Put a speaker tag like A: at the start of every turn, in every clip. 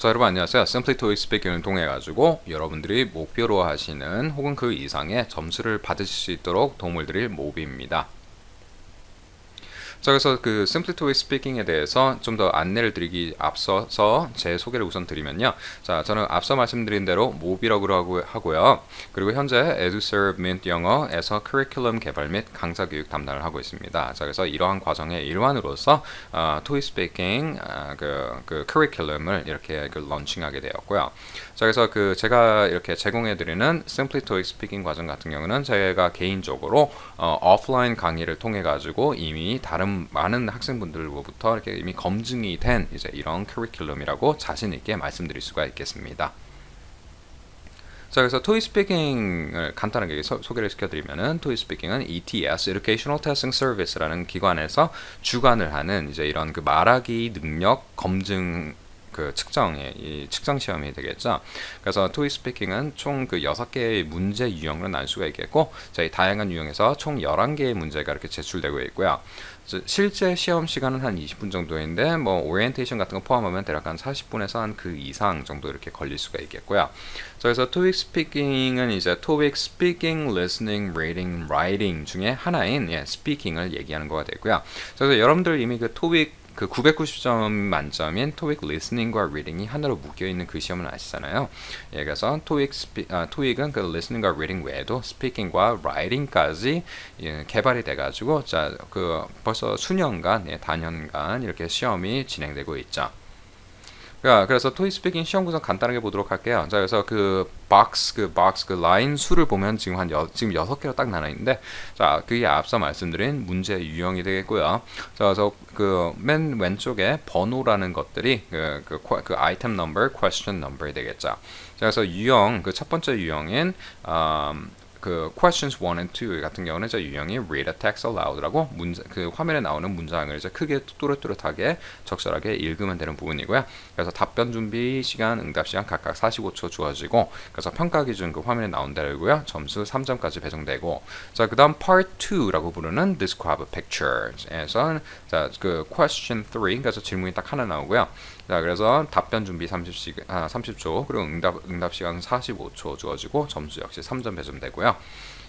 A: 자 여러분 안녕하세요. TOEIC 스피킹을 통해 가지고 여러분들이 목표로 하시는 혹은 그 이상의 점수를 받으실 수 있도록 도움을 드릴 모비입니다. 자 그래서 그 Simply TOEIC 스피킹에 대해서 좀 더 안내를 드리기 앞서서 제 소개를 우선 드리면요. 자 저는 앞서 말씀드린 대로 모비라고 하고요. 그리고 현재 EduServe Mint 영어에서 커리큘럼 개발 및 강사 교육 담당을 하고 있습니다. 자 그래서 이러한 과정의 일환으로서 어, TOEIC 스피킹 어, 그, 그 커리큘럼을 이렇게 그 런칭하게 되었고요. 자 그래서 그 제가 이렇게 제공해 드리는 Simply TOEIC 스피킹 과정 같은 경우는 제가 개인적으로 어, 오프라인 강의를 통해 가지고 이미 다른 많은 학생분들로부터 이렇게 이미 검증이 된 이제 이런 커리큘럼이라고 자신 있게 말씀드릴 수가 있겠습니다. 자, 그래서 토이 스피킹을 간단하게 소, 개를 시켜드리면은 토이 스피킹은 ETS (Educational Testing Service라는 기관에서 주관을 하는 이제 이런 그 말하기 능력 검증 그 측정의 이 측정 시험이 되겠죠. 그래서 토이 스피킹은 총그 여섯 개의 문제 유형으로 나눌 수가 있겠고, 저희 다양한 유형에서 총 11개의 문제가 이렇게 제출되고 있고요. 실제 시험 시간은 한 20분 정도인데 뭐 오리엔테이션 같은 거 포함하면 대략 한 40분에서 한 그 이상 정도 이렇게 걸릴 수가 있겠고요. 그래서 토익 스피킹은 이제 토익 스피킹, 리스닝, 리딩, 라이팅 중에 하나인 예, 스피킹을 얘기하는 거가 되고요. 그래서 여러분들 이미 그 토익 그 990점 만점인 토익 리스닝과 리딩이 하나로 묶여 있는 그 시험은 아시잖아요. 예, 그래서 토익 스피 아, 토익은 그 리스닝과 리딩 외에도 스피킹과 라이팅까지 예, 개발이 돼 가지고 자, 그 벌써 수년간 예, 단연간 이렇게 시험이 진행되고 있죠. 야, 그래서 토이 스피킹 시험 구성 간단하게 보도록 할게요. 자, 그래서 그 박스 그 박스 그 라인 수를 보면 지금 한 여, 지금 여섯 개로 딱 나눠 있는데 자, 그게 앞서 말씀드린 문제 유형이 되겠고요. 자, 그래서 그 맨 왼쪽에 번호라는 것들이 그, 그, 그 아이템 넘버, 퀘스천 넘버이 되겠죠. 자, 그래서 유형 그 첫 번째 유형인 음, 그 questions 1 and 2 같은 경우는 저 유형이 read a text aloud라고 문자, 그 화면에 나오는 문장을 이제 크게 또렷또렷하게 적절하게 읽으면 되는 부분이고요. 그래서 답변 준비 시간, 응답 시간 각각 45초 주어지고 그래서 평가 기준 그 화면에 나온 대로고요. 점수 3점까지 배정되고 자 그다음 part 2라고 부르는 describe a picture에서 자그 question 3 그래서 질문이 딱 하나 나오고요. 자, 그래서 답변 준비 30시, 아, 30초, 그리고 응답, 응답 시간 45초 주어지고 점수 역시 3점 배점되고요.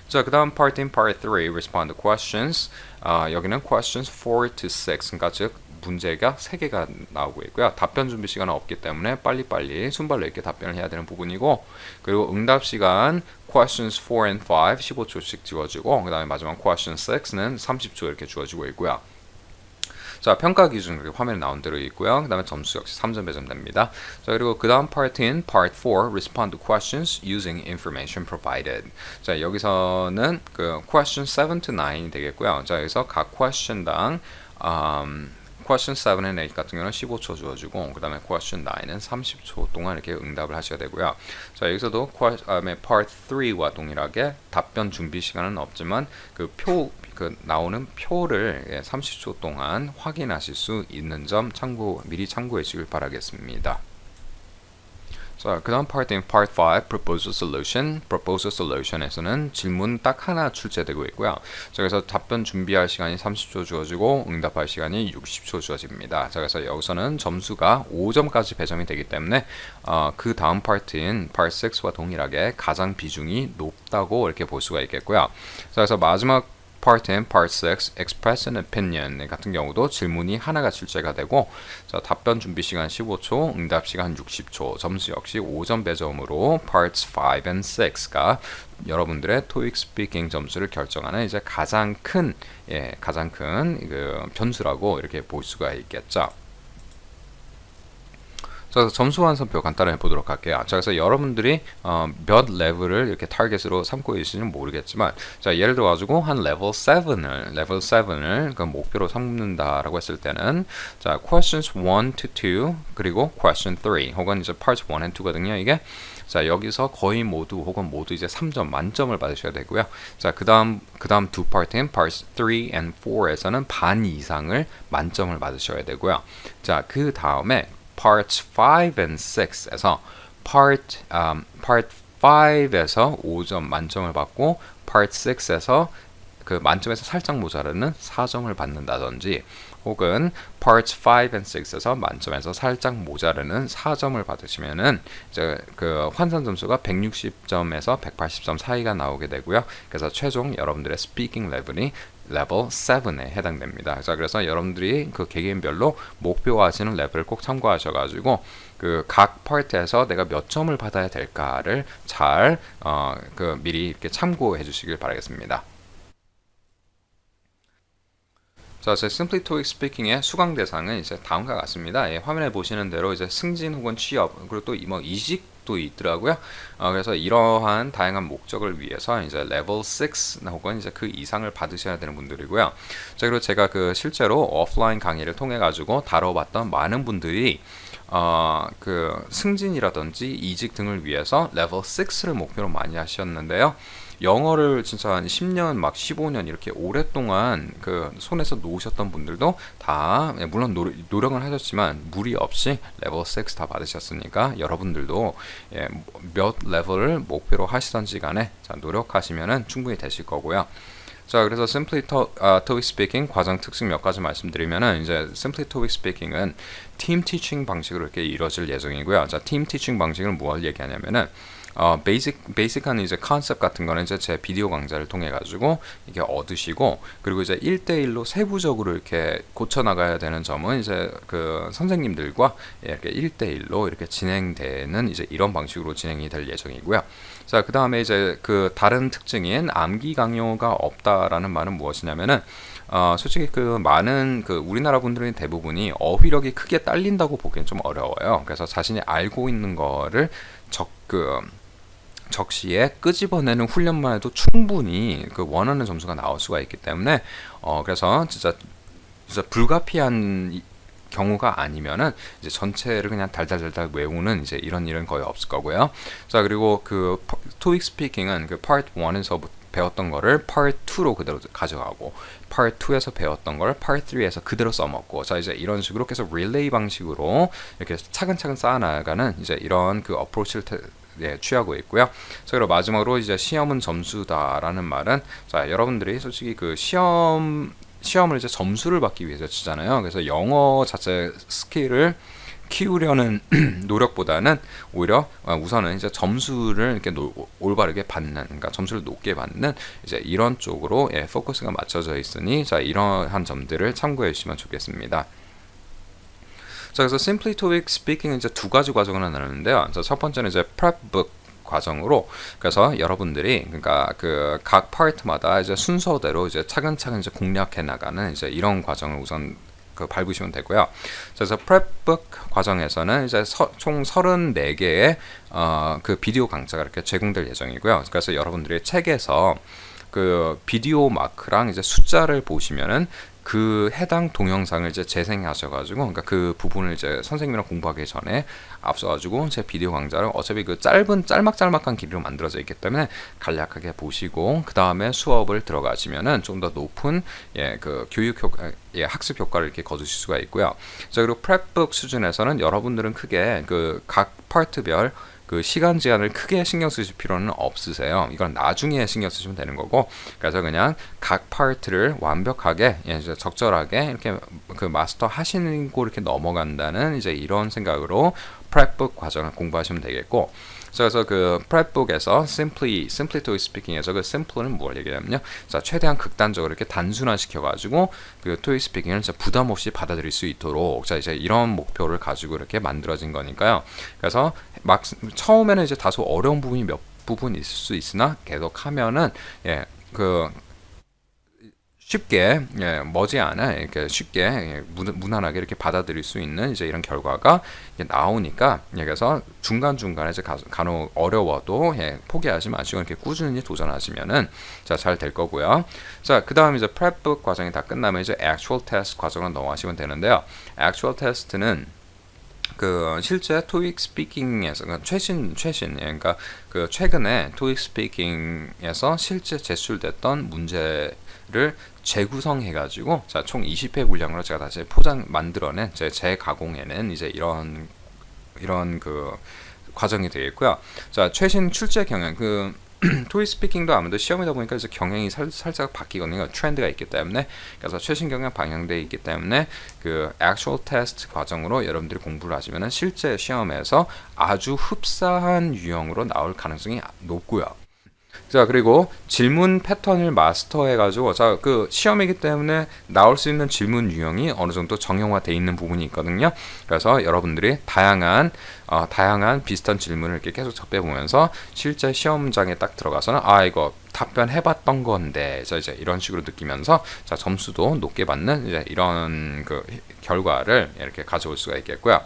A: 자, 그 다음 part in part 3, respond to questions. 아, 여기는 questions 4 to 6, 그러니까 즉 문제가 3개가 나오고 있고요. 답변 준비 시간은 없기 때문에 빨리빨리 순발력 있게 답변을 해야 되는 부분이고 그리고 응답 시간 questions 4 and 5 15초씩 주어지고 그 다음에 마지막 question 6는 30초 이렇게 주어지고 있고요. 자, 평가 기준 화면에 나온 대로 있고요. 그 다음에 점수 역시 3점 배점됩니다. 자, 그리고 그 다음 파트인 Part 4 Respond to questions using information provided. 자, 여기서는 그 question 7 to 9이 되겠고요. 자, 여기서 각 question당 um, question 7 and 8 같은 경우는 15초 주어지고 그 다음에 question 9은 30초 동안 이렇게 응답을 하셔야 되고요. 자 여기서도 다음에 part 3와 동일하게 답변 준비 시간은 없지만 그표 그 나오는 표를 30초 예, 동안 확인하실 수 있는 점 참고 미리 참고해 주길 바라겠습니다. 자, 그 다음 파트인 Part 5 Proposal Solution Proposal Solution에서는 질문 딱 하나 출제되고 있고요. 자, 그래서 답변 준비할 시간이 30초 주어지고 응답할 시간이 60초 주어집니다. 자, 그래서 여기서는 점수가 5점까지 배정이 되기 때문에 어, 그 다음 파트인 Part 6와 동일하게 가장 비중이 높다고 이렇게 볼 수가 있겠고요. 자, 그래서 마지막 Part 10, Part 6, Express an Opinion 같은 경우도 질문이 하나가 출제가 되고 자, 답변 준비 시간 15초, 응답 시간 60초, 점수 역시 5점 배점으로 Parts 5 and 6가 여러분들의 토익 스피킹 점수를 결정하는 이제 가장 큰 예, 가장 큰 그 변수라고 이렇게 볼 수가 있겠죠. 자, 점수 완성표 간단하게 보도록 할게요. 자, 그래서 여러분들이 어, 몇 레벨을 이렇게 타겟으로 삼고 계시는지 모르겠지만, 자, 예를 들어 가지고 한 레벨 7을 레벨 7을 그 목표로 삼는다라고 했을 때는 자, questions 1 to 2 그리고 question 3 혹은 이제 parts 1 and 2거든요. 이게 자, 여기서 거의 모두 혹은 모두 이제 3점 만점을 받으셔야 되고요. 자, 그다음 그다음 두 파트인 parts 3 and 4에서는 반 이상을 만점을 받으셔야 되고요. 자, 그 다음에 parts 5 and 6에서 part um, part 5에서 5점 만점을 받고 part 6에서 그 만점에서 살짝 모자라는 4점을 받는다든지 혹은 Parts 5 and 6에서 만점에서 살짝 모자르는 4점을 받으시면은 이제 그 환산 점수가 160점에서 180점 사이가 나오게 되고요. 그래서 최종 여러분들의 스피킹 레벨이 레벨 7에 해당됩니다. 자, 그래서 여러분들이 그 개개인별로 목표하시는 레벨을 꼭 참고하셔가지고 그 각 파트에서 내가 몇 점을 받아야 될까를 잘 어, 그 미리 이렇게 참고해 주시길 바라겠습니다. 자, 제 Simply TOEIC Speaking의 수강 대상은 이제 다음과 같습니다. 예, 화면에 보시는 대로 이제 승진 혹은 취업 그리고 또 뭐 이직 도 있더라고요. 어, 그래서 이러한 다양한 목적을 위해서 이제 레벨 6 혹은 이제 그 이상을 받으셔야 되는 분들이고요. 자, 그리고 제가 그 실제로 오프라인 강의를 통해 가지고 다뤄봤던 많은 분들이 어, 그 승진이라든지 이직 등을 위해서 레벨 6를 목표로 많이 하셨는데요. 영어를 진짜 한 10년 막 15년 이렇게 오랫동안 그 손에서 놓으셨던 분들도 다 예, 물론 노, 노력을 하셨지만 무리 없이 레벨 6 다 받으셨으니까 여러분들도 예, 몇 레벨을 목표로 하시던지 간에 자, 노력하시면은 충분히 되실 거고요. 자, 그래서 Simply to, uh, TOEIC Speaking 과정 특징 몇 가지 말씀드리면은 이제 Simply TOEIC Speaking은 팀 티칭 방식으로 이렇게 이루어질 예정이고요. 자, 팀 티칭 방식은 무엇을 얘기하냐면은 어, 베이직 베이직한 이제 컨셉 같은 거는 이제 제 비디오 강좌를 통해 가지고 이게 얻으시고 그리고 이제 1대1로 세부적으로 이렇게 고쳐 나가야 되는 점은 이제 그 선생님들과 이렇게 1대1로 이렇게 진행되는 이제 이런 방식으로 진행이 될 예정이고요. 자, 그다음에 이제 그 다른 특징인 암기 강요가 없다라는 말은 무엇이냐면은 어, 솔직히 그 많은 그 우리나라 분들은 대부분이 어휘력이 크게 딸린다고 보기엔 좀 어려워요. 그래서 자신이 알고 있는 거를 적그 적시에 끄집어내는 훈련만 해도 충분히 그 원하는 점수가 나올 수가 있기 때문에 어 그래서 진짜 진짜 불가피한 경우가 아니면은 이제 전체를 그냥 달달달달 외우는 이제 이런 일은 거의 없을 거고요. 자 그리고 그 토익 스피킹은 그 파트 1에서 배웠던 거를 파트 2로 그대로 가져가고 파트 2에서 배웠던 걸 파트 3에서 그대로 써먹고 자 이제 이런 식으로 계속 릴레이 방식으로 이렇게 차근차근 쌓아나가는 이제 이런 그 어프로치를 예, 취하고 있고요. 자, 그리고 마지막으로 이제 시험은 점수다라는 말은 자, 여러분들이 솔직히 그 시험 시험을 이제 점수를 받기 위해서 치잖아요. 그래서 영어 자체 스킬을 키우려는 노력보다는 오히려 어, 우선은 이제 점수를 이렇게 노, 올바르게 받는, 그러니까 점수를 높게 받는 이제 이런 쪽으로 예, 포커스가 맞춰져 있으니 자 이러한 점들을 참고해 주시면 좋겠습니다. 자, 그래서 Simply TOEIC Speaking 이제 두 가지 과정을 나누는데요. 자, 첫 번째는 이제 Prep Book 과정으로 그래서 여러분들이 그러니까 그 각 파트마다 이제 순서대로 이제 차근차근 이제 공략해 나가는 이제 이런 과정을 우선 그 밟으시면 되고요. 그래서 프랩북 과정에서는 이제 서, 총 34개의 어, 그 비디오 강좌가 이렇게 제공될 예정이고요. 그래서 여러분들이 책에서 그 비디오 마크랑 이제 숫자를 보시면은 그 해당 동영상을 이제 재생하셔가지고 그러니까 그 부분을 이제 선생님이랑 공부하기 전에 앞서가지고 제 비디오 강좌를 어차피 그 짧은 짤막짤막한 길이로 만들어져 있기 때문에 간략하게 보시고 그 다음에 수업을 들어가시면은 좀 더 높은 예 그 교육 효과 예 학습 효과를 이렇게 거두실 수가 있고요. 자 그리고 프랩북 수준에서는 여러분들은 크게 그 각 파트별 그 시간 제한을 크게 신경 쓰실 필요는 없으세요. 이건 나중에 신경 쓰시면 되는 거고, 그래서 그냥 각 파트를 완벽하게 예, 적절하게 이렇게 그 마스터 하시고 이렇게 넘어간다는 이제 이런 생각으로 프랩북 과정을 공부하시면 되겠고, 그래서 그 프랩북에서 simply simply to speaking에서 그 simple는 뭘 얘기하냐면요. 자, 최대한 극단적으로 이렇게 단순화 시켜 가지고 그 토익 스피킹을 진짜 부담 없이 받아들일 수 있도록 자, 이제 이런 목표를 가지고 이렇게 만들어진 거니까요. 그래서 막 처음에는 이제 다소 어려운 부분이 몇 부분 있을 수 있으나 계속 하면은 예, 그 쉽게 예, 머지않아 이렇게 쉽게 예, 무 난하게 이렇게 받아들일 수 있는 이제 이런 결과가 나오니까 예, 그래서 중간 중간에 이제 간혹 어려워도 예, 포기하지 마시고 이렇게 꾸준히 도전하시면은 자잘 될 거고요. 자 그다음 이제 프랩북 과정이 다 끝나면 이제 actual test 과정으로 넘어가시면 되는데요. actual test는 그 실제 토익 스피킹에서 그러니까 최신 최신 예, 그러니까 그 최근에 토익 스피킹에서 실제 제출됐던 문제를 재구성해 가지고 자 총 20회 분량으로 제가 다시 포장 만들어낸 제 재가공해낸 이제 이런 이런 그 과정이 되겠고요. 자 최신 출제 경향 그 토익 스피킹도 아무래도 시험이다 보니까 이제 경향이 살, 살짝 바뀌거든요. 트렌드가 있기 때문에 그래서 최신 경향 방향돼 있기 때문에 그 actual test 과정으로 여러분들이 공부를 하시면은 실제 시험에서 아주 흡사한 유형으로 나올 가능성이 높고요. 자 그리고 질문 패턴을 마스터해 가지고 자 그 시험이기 때문에 나올 수 있는 질문 유형이 어느 정도 정형화돼 있는 부분이 있거든요. 그래서 여러분들이 다양한 어, 다양한 비슷한 질문을 이렇게 계속 접해 보면서 실제 시험장에 딱 들어가서는 아 이거 답변해봤던 건데 자 이제 이런 식으로 느끼면서 자 점수도 높게 받는 이제 이런 그 결과를 이렇게 가져올 수가 있겠고요.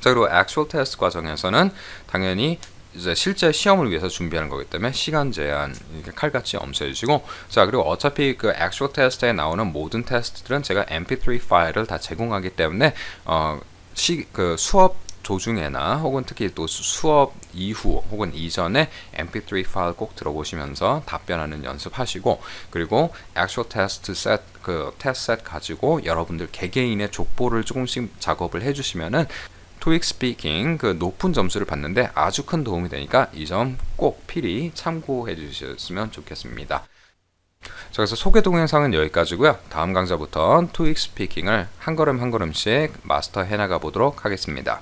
A: 자 그리고 actual test 과정에서는 당연히 이제 실제 시험을 위해서 준비하는 거기 때문에 시간 제한 이렇게 칼같이 엄수해 주시고 자 그리고 어차피 그 actual test에 나오는 모든 테스트들은 제가 mp3 파일을 다 제공하기 때문에 어 시 그 수업 도중에나 혹은 특히 또 수- 수업 이후 혹은 이전에 mp3 파일 꼭 들어보시면서 답변하는 연습하시고 그리고 actual test set 그 테스트 셋 가지고 여러분들 개개인의 족보를 조금씩 작업을 해주시면은 토익 스피킹 그 높은 점수를 받는데 아주 큰 도움이 되니까 이 점 꼭 필히 참고해 주셨으면 좋겠습니다. 자, 그래서 소개 동영상은 여기까지고요. 다음 강좌부터 토익 스피킹을 한 걸음 한 걸음씩 마스터해 나가 보도록 하겠습니다.